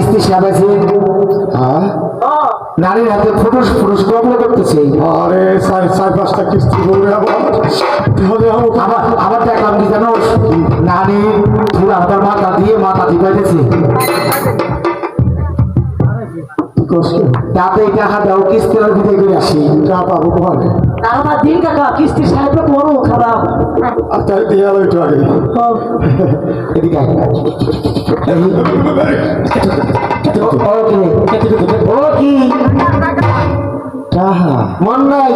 কিস্তি হ্যাঁ নারীর হাতে ফুটুস ফুটুস গল্প করতেছে। আরে চার চার পাঁচটা কিস্তি করবে আবার। আবার আবার দেখলাম কি জানো? নারী পুরো আপনার মাথা দিয়ে মাথা দিবাইতেছে কষ্ট। তাতে টাকা দাও আসি। যা পাবো কোথায় এদিকে টাহা। মন নাই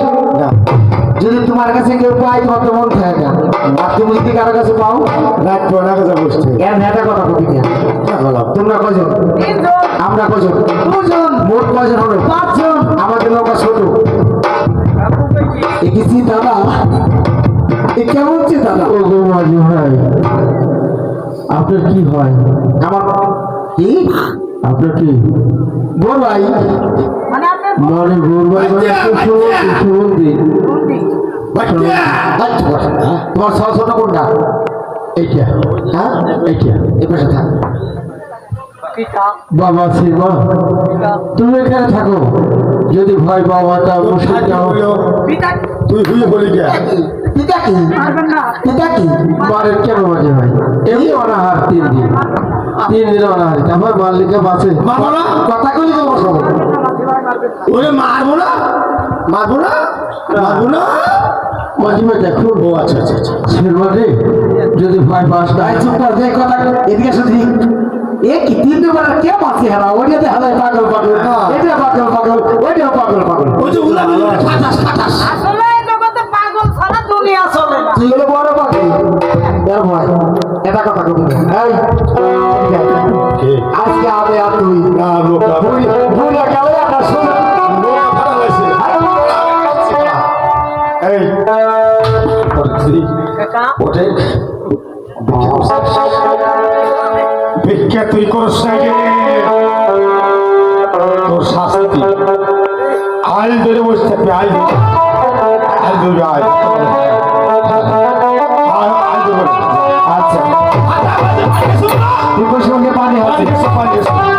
যদি তোমার কাছে কেউ পাই তোমার তো মন থাকে না। আর তুমি যদি কারও কাছে পাও? বসছে এর নেটা কথা না তোমরা কজন? আমরা কজন? দুজন। মোট কজন হলো? পাঁচজন। আমাদের নৌকা ছোট। দেখেছি দাদা। এ কেমন হচ্ছে দাদা? ও গো মাঝি ভাই। আপনার কি হয়? আমার কি? আপনার কি? বল ভাই। মানে ভাই তো সুমন্দি সুমন্দি তোমার ছ কোনটা এইটা। হ্যাঁ? এইটা। এই পাশে থাক। বাবা তুমি এখানে থাকো। যদি ভয় বাবাটা মুশকিল যাও। তুই হুই বলি কে? পিতা কি? পিতা কি? মারের কেন মাঝে ভাই? এমনি অনাহার তিন দিন। তিন দিন অনাহার। তারপর মালিকা বাসে মারবো না? কথা কইলে তো বসো ওরে মারবো না? মারবো না? মারবো না? ও আচ্ছা আচ্ছা আচ্ছা। যদি ভয় পাস না। তাই চুপ কর যে কথা এদিকে শুধু এ কি তিন দুবার কে মাছি হারা ওইটাতে হারায় পাগল পাগল। এটা পাগল পাগল ওইটা পাগল পাগল। ওই যে উলা ঠাটাস ঠাটাস আসলে জগতে পাগল ছাড়া দুনিয়া চলে না। তুই হলো বড় পাগল? এর ভয় এটা কথা কবি এই আজকে আবে আর তুই। না লোক ভুল ভুল গেলে আমরা শুনে এই। কাকা। ওঠে। ভিক্ষা তুই করস না তোর শাস্তি। আল ধরে বসে থাকবি আল আইল ধরবি ধরবি আচ্ছা। তুই সঙ্গে পানি আছে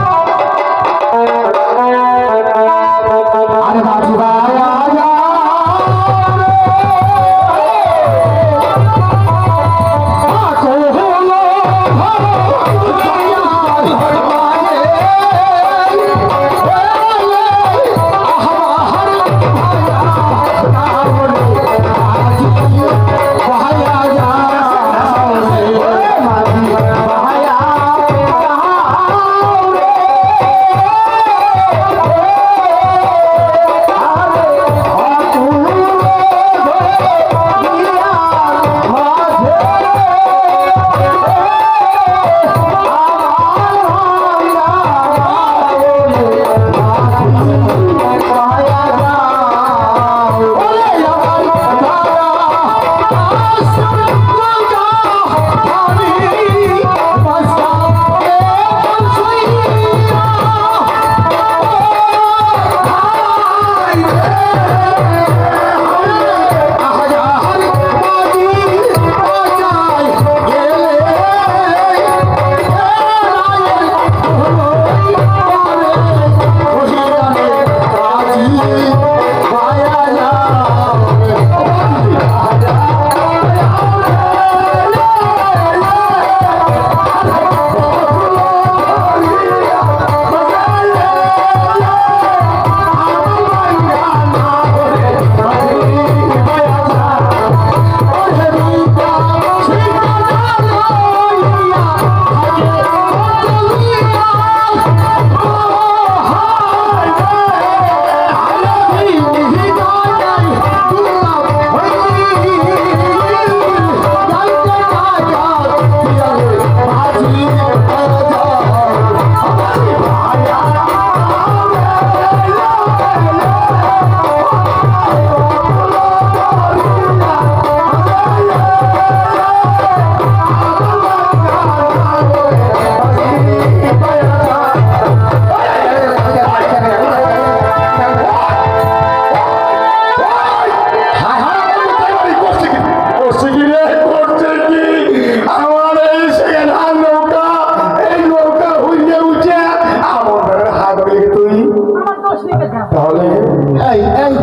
এই এই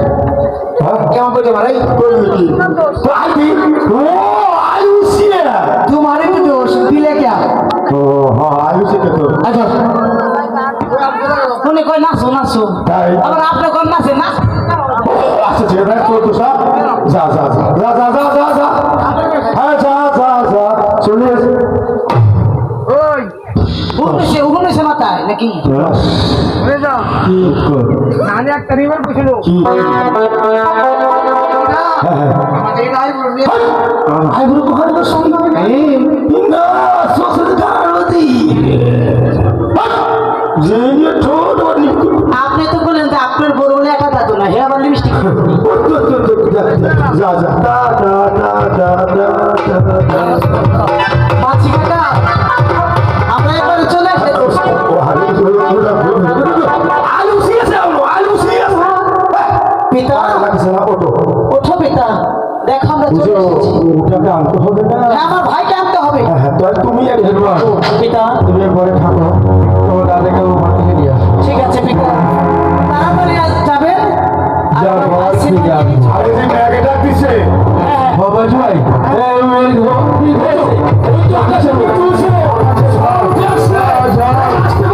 কেমন করে তোমার এই আদি ও আয়ুষি তোমারই তো দোষ দিলে কে ও হ্যাঁ আয়ুষি তো আচ্ছা উনি কই নাচো নাচো আবার আপনি কোন নাচে না আচ্ছা ঠিক আছে তো তো সব যা যা যা যা যা যা যা হ্যাঁ নাকি আমি একটা রিমার পুছিল আপনি তো বললেন যে আপনার বড় বলে একা দাদু না হ্যাঁ আবার লিপস্টিক যা যা এটা দুপুরের পরে থাকো তো তাদেরকে ওখান থেকে নিয়ে আসো ঠিক আছে বিকাল তাড়াতাড়ি আজ যাবেন যা বল ঠিক আছে আরে যে ব্যাগটা পিছে বাবা ভাই এই মেল ঘর পিছে তুই তো কাছে তুই সব যাস না